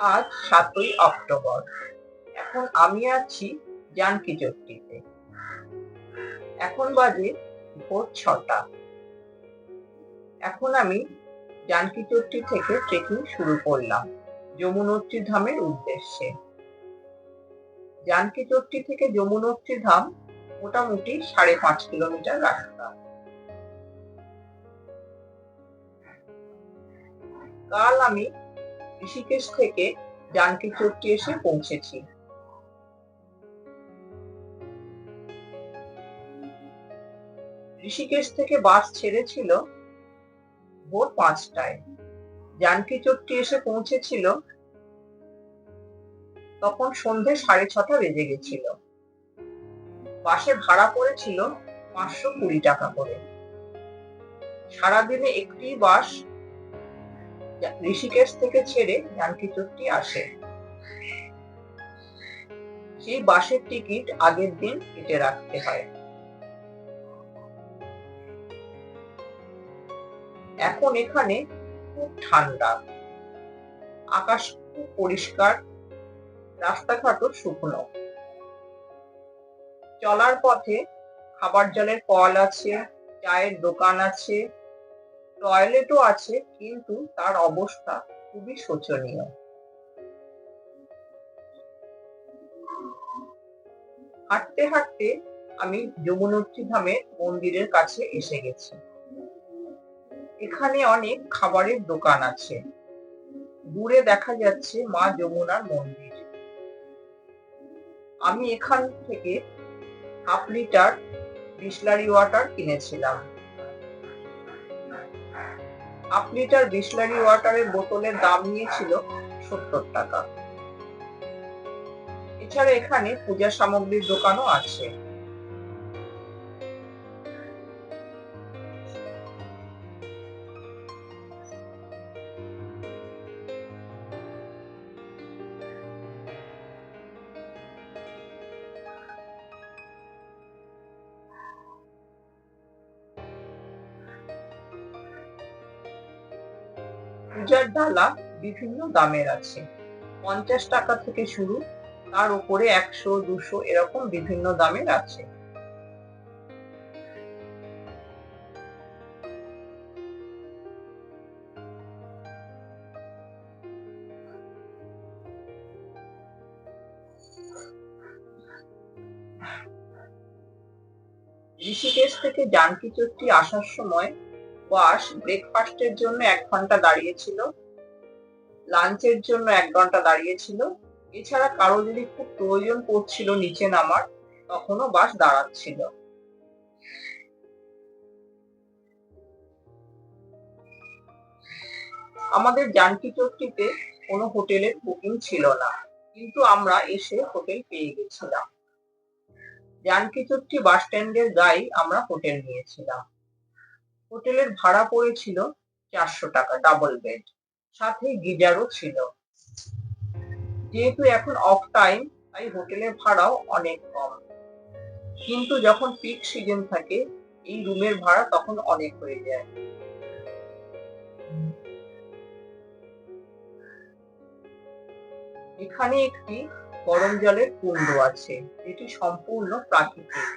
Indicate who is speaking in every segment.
Speaker 1: আজ সাতই অক্টোবর। এখন আমি আছি জানকি চট্টিতে এখন বাজে ভোর ছটা। এখন আমি জানকি চট্টি থেকে ট্রেকিং শুরু করলাম যমুনোত্রী ধামের উদ্দেশ্যে। জানকি চট্টি থেকে যমুনোত্রী ধাম মোটামুটি সাড়ে পাঁচ কিলোমিটার রাস্তা। কাল আমি ঋষিকেশ থেকে জানকি চট্টি এসে পৌঁছেছি। ঋষিকেশ থেকে বাস ছেড়েছিল ভোর পাঁচটায়। জানকি চট্টি এসে পৌঁছেছিল তখন সন্ধে সাড়ে ছটা বেজে গেছিল। বাসে ভাড়া পড়েছিল পাঁচশো কুড়ি টাকা করে। সারাদিনে একটি বাস ঋষিকেশ থেকে ছেড়ে জানকি আসে। সেই বাসের টিকিট আগের দিন কেটে রাখতে হয়। এখন এখানে খুব ঠান্ডা। আকাশ খুব পরিষ্কার, রাস্তাঘাটও শুকনো। চলার পথে খাবার জলের কল আছে, চায়ের দোকান আছে টয়লেটও আছে, কিন্তু তার অবস্থা খুবই শোচনীয়। হাঁটতে হাঁটতে আমি যমুনোত্রী ধামের মন্দিরের কাছে এসে গেছি। এখানে অনেক খাবারের দোকান আছে। দূরে দেখা যাচ্ছে মা যমুনার মন্দির। আমি এখান থেকে হাফ লিটার বিসলারি ওয়াটার কিনেছিলাম। হাফ লিটার বিসলারি ওয়াটারের বোতলের দাম নিয়েছিল সত্তর টাকা। এছাড়া এখানে পূজা সামগ্রীর দোকানও আছে। পূজার ডালা বিভিন্ন দামের আছে। পঞ্চাশ টাকা থেকে শুরু, তার উপরে একশো, দুশো এরকম বিভিন্ন দামের আছে। ঋষিকেশ থেকে জানকি চট্টি আসার সময় বাস ব্রেকফাস্টের জন্য এক ঘণ্টা দাঁড়িয়েছিল লাঞ্চের জন্য এক ঘণ্টা দাঁড়িয়েছিল। এছাড়া কারও যদি খুব প্রয়োজন পড়ছিল নিচে নামার, তখনও বাস দাঁড়াচ্ছিল। আমাদের জানকি চট্টিতে কোনো হোটেলের বুকিং ছিল না, কিন্তু আমরা এসে হোটেল পেয়ে গেছিলাম। জানকি চট্টি বাস স্ট্যান্ডের গায়ে আমরা হোটেল নিয়েছিলাম। হোটেলের ভাড়া পড়েছিল চারশো টাকা ডাবল বেড সাথে গিজারও ছিল। যেহেতু এখন অফ টাইম তাই হোটেলের ভাড়াও অনেক কম। কিন্তু যখন পিক সিজন থাকে, এই রুমের ভাড়া তখন অনেক হয়ে যায়। এখানে একটি গরম জলের কুণ্ড আছে এটি সম্পূর্ণ প্রাকৃতিক।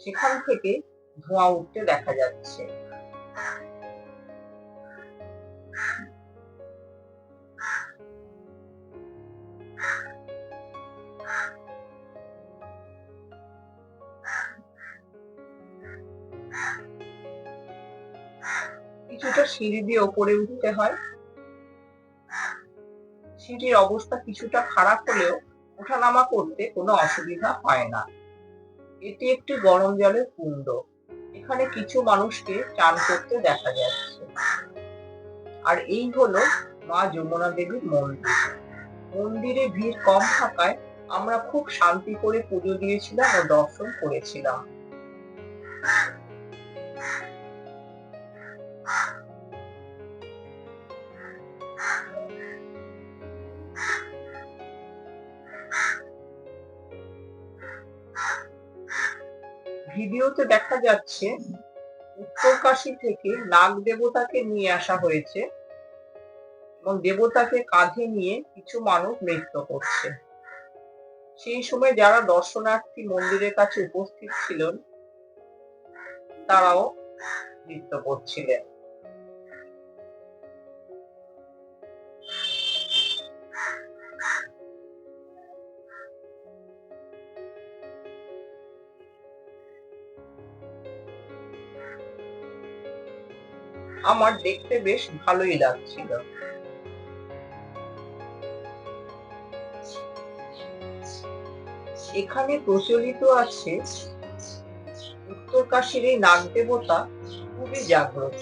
Speaker 1: সেখান থেকে ধোঁয়া উঠতে দেখা যাচ্ছে। কিছুটা সিঁড়ি দিয়ে ওপরে উঠতে হয়। সিঁড়ির অবস্থা কিছুটা খারাপ হলেও ওঠানামা করতে কোনো অসুবিধা হয় না। এটি একটি গরম জলের কুণ্ড। এখানে কিছু মানুষকে চান করতে দেখা যাচ্ছে। আর এই হলো মা যমুনা দেবীর মন্দির। মন্দিরে ভিড় কম থাকায় আমরা খুব শান্তি করে পুজো দিয়েছিলাম ও দর্শন করেছিলাম। ভিডিওতে দেখা যাচ্ছে, উত্তরকাশী থেকে নাগ দেবতাকে নিয়ে আসা হয়েছে এবং দেবতাকে কাঁধে নিয়ে কিছু মানুষ নৃত্য করছে। সেই সময় যারা দর্শনার্থী মন্দিরের কাছে উপস্থিত ছিলেন, তারাও নৃত্য করছিলেন। আমার দেখতে বেশ ভালোই লাগছিল। এখানে প্রচলিত আছে উত্তরকাশীর এই নাগ দেবতা খুবই জাগ্রত।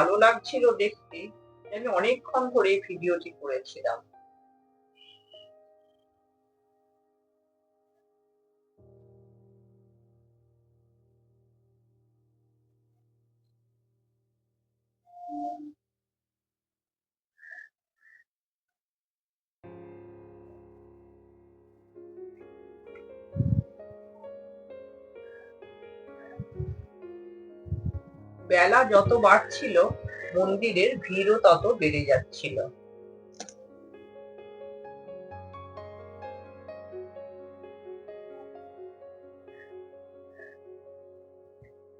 Speaker 1: ভালো লাগছিল দেখতে। আমি অনেকক্ষণ ধরে এই ভিডিওটি করেছিলাম। বেলা যত বাড়ছিল মন্দিরের ভিড়ও তত বেড়ে যাচ্ছিল।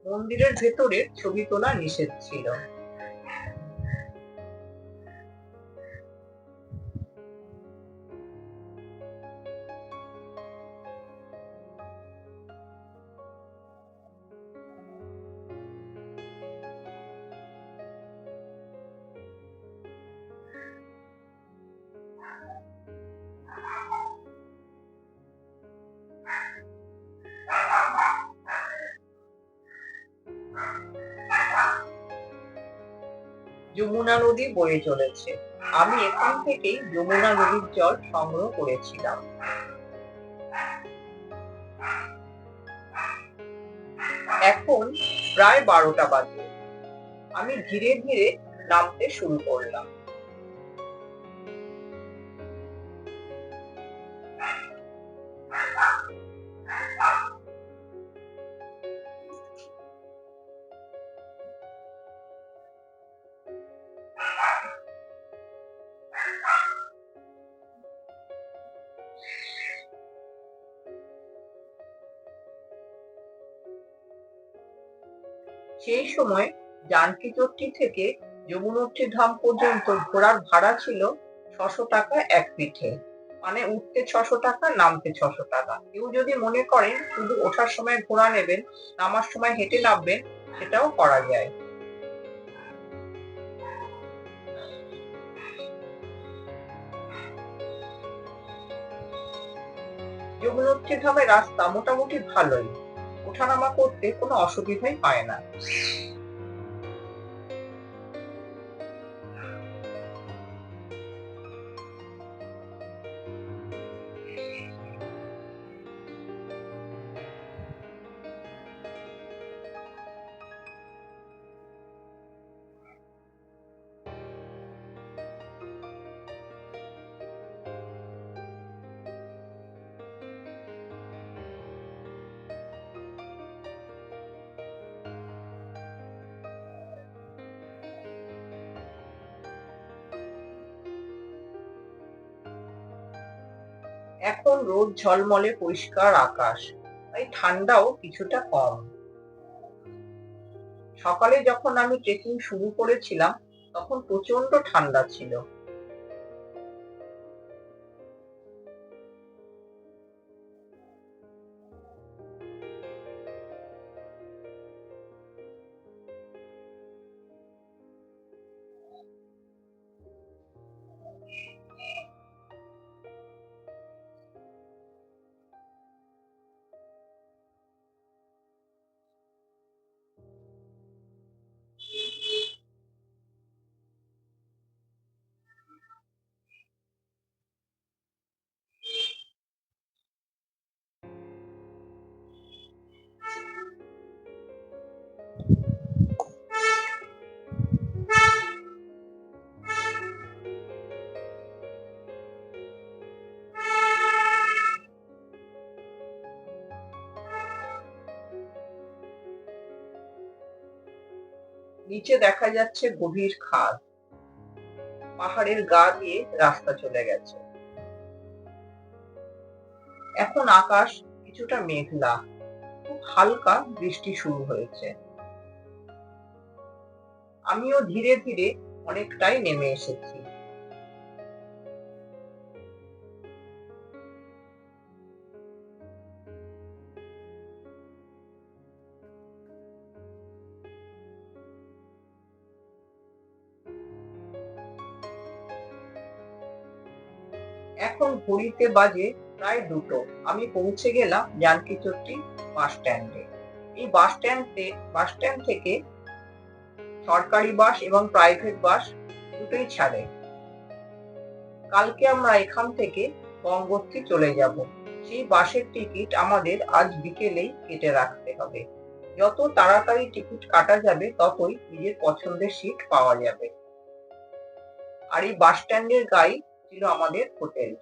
Speaker 1: মন্দিরের ভেতরে ছবি তোলা নিষেধ ছিল। যমুনা নদী বয়ে চলেছে। আমি এখান থেকেই যমুনা নদীর জল সংগ্রহ করেছিলাম। এখন প্রায় বারোটা বাজে। আমি ধীরে ধীরে নামতে শুরু করলাম। সেই সময় জানকী চট্টি থেকে যমুনোত্রী ধাম পর্যন্ত ঘোড়ার ভাড়া ছিল ছশো টাকা এক পিঠে। মানে উঠতে ছশো টাকা, নামতে ছশো টাকা। কেউ যদি মনে করেন শুধু ওঠার সময় ঘোড়া নেবেন, নামার সময় হেঁটে নামবেন, সেটাও করা যায়। যমুনোত্রী ধামের রাস্তা মোটামুটি ভালোই। ওঠানামা করতে কোনো অসুবিধাই হয় না। এখন রোদ ঝলমলে পরিষ্কার আকাশ, তাই ঠান্ডাও কিছুটা কম। সকালে যখন আমি ট্রেকিং শুরু করেছিলাম, তখন প্রচণ্ড ঠান্ডা ছিল। নিচে দেখা যাচ্ছে গভীর খাদ পাহাড়ের গা দিয়ে রাস্তা চলে গেছে। এখন আকাশ কিছুটা মেঘলা। খুব হালকা বৃষ্টি শুরু হয়েছে। আমিও ধীরে ধীরে অনেকটাই নেমে এসেছি। ঘড়িতে বাজে প্রায় দুটো। আমি পৌঁছে গেলাম জানকী চট্টি বাস স্ট্যান্ডে। এই বাস স্ট্যান্ডে, বাস স্ট্যান্ড থেকে সরকারি বাস এবং প্রাইভেট বাস দুটোই ছাড়ে। কালকে আমরা এখান থেকে গঙ্গোত্রী চলে যাব। সেই বাসের টিকিট আমাদের আজ বিকেলেই কেটে রাখতে হবে। যত তাড়াতাড়ি টিকিট কাটা যাবে, ততই নিজের পছন্দের সিট পাওয়া যাবে। আর এই বাস স্ট্যান্ডের গাই ছিল আমাদের হোটেল।